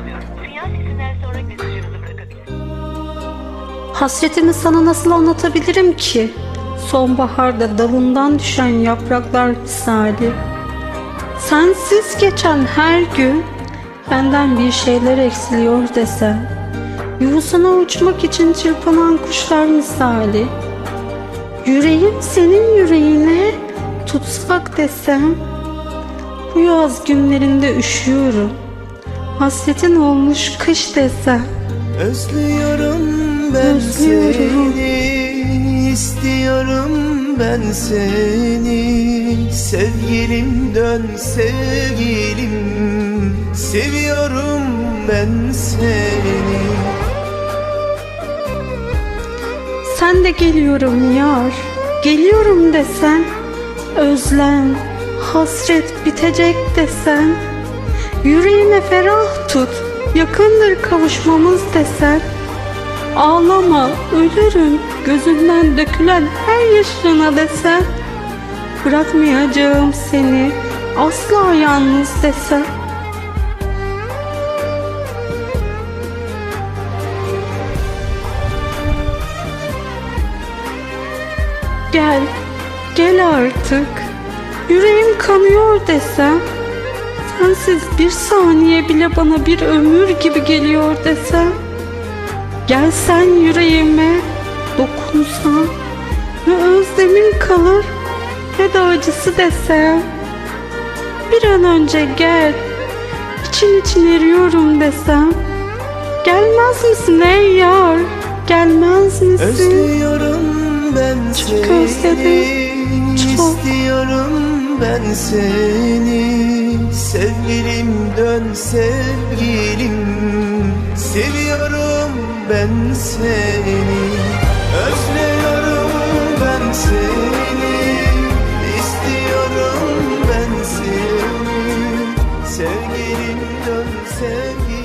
ulaşılamıyor. Sinyal sesinden sonra mesajınızı bırakabilirsiniz. Hasretimi sana nasıl anlatabilirim ki? Sonbaharda dalından düşen yapraklar misali. Sensiz geçen her gün benden bir şeyler eksiliyor desem. Yuvasına uçmak için çırpınan kuşlar misali. Yüreğim senin yüreğine tutsak desem. Bu yaz günlerinde üşüyorum. Hasretin olmuş kış desem. Özlüyorum ben Özlüyorum. seni istiyorum ben seni Sevgilim dön sevgilim Seviyorum ben seni Sen de geliyorum yar, geliyorum desen, özlem, hasret bitecek desen, yüreğime ferah tut, yakındır kavuşmamız desen, ağlama, ölürüm, gözümden dökülen her yaşına desen, bırakmayacağım seni, asla yalnız desen. Gel, gel artık. Yüreğim kanıyor desem. Sensiz bir saniye bile bana bir ömür gibi geliyor desem. Gelsen yüreğime, dokunsan. Ne özlemin kalır ne de acısı desem. Bir an önce gel, için için eriyorum desem. Gelmez misin ey yar? Gelmez misin? Özlüyorum ben Çok seni özledim, çok. istiyorum ben seni. Sevgilim dön sevgilim. Seviyorum ben seni. Özlüyorum ben seni. İstiyorum ben seni. Sevgilim dön sevgilim